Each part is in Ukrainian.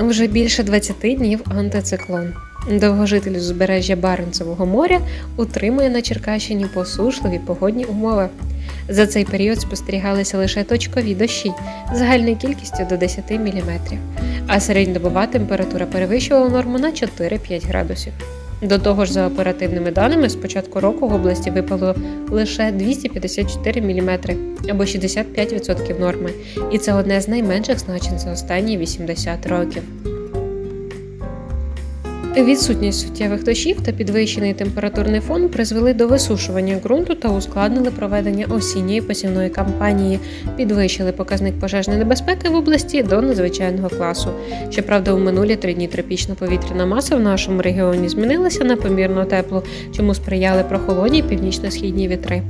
Вже більше 20 днів антициклон. Довгожитель узбережжя Баренцевого моря утримує на Черкащині посушливі погодні умови. За цей період спостерігалися лише точкові дощі загальною кількістю до 10 мм, а середньодобова температура перевищувала норму на 4-5 градусів. До того ж, за оперативними даними, з початку року в області випало лише 254 мм або 65% норми, і це одне з найменших значень за останні 80 років. Відсутність суттєвих дощів та підвищений температурний фон призвели до висушування ґрунту та ускладнили проведення осінньої посівної кампанії, підвищили показник пожежної небезпеки в області до надзвичайного класу. Щоправда, у минулі три дні тропічна повітряна маса в нашому регіоні змінилася на помірно теплу, чому сприяли прохолодні північно-східні вітри.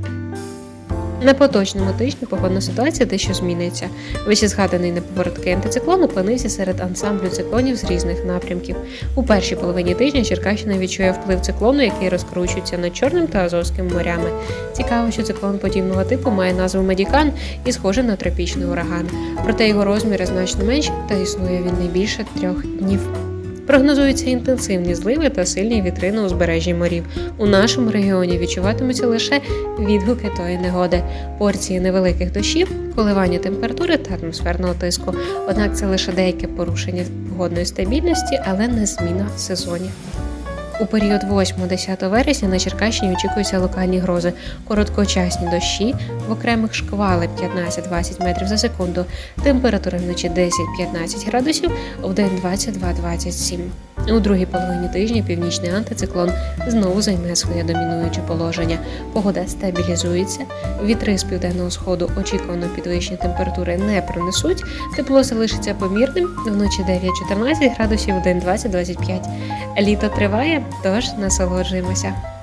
На поточному тижні погодна ситуація дещо зміниться. Вищезгаданий неповороткий антициклон опинився серед ансамблю циклонів з різних напрямків. У першій половині тижня Черкащина відчує вплив циклону, який розкручується над Чорним та Азовським морями. Цікаво, що циклон подібного типу має назву Медікан і схожий на тропічний ураган. Проте його розміри значно менші та існує він не більше трьох днів. Прогнозуються інтенсивні зливи та сильні вітри на узбережжі морів. У нашому регіоні відчуватимуться лише відгуки тої негоди, порції невеликих дощів, коливання температури та атмосферного тиску. Однак це лише деяке порушення погодної стабільності, але не зміна сезонів. У період 8-10 вересня на Черкащині очікуються локальні грози, короткочасні дощі, в окремих шквали 15-20 метрів за секунду, температура вночі 10-15 градусів, в день 22-27. У другій половині тижня північний антициклон знову займе своє домінуюче положення. Погода стабілізується, вітри з південного сходу очікувано підвищення температури не принесуть, тепло залишиться помірним, вночі 9-14 градусів, в день 20-25. Літо триває, тож насолоджуємося.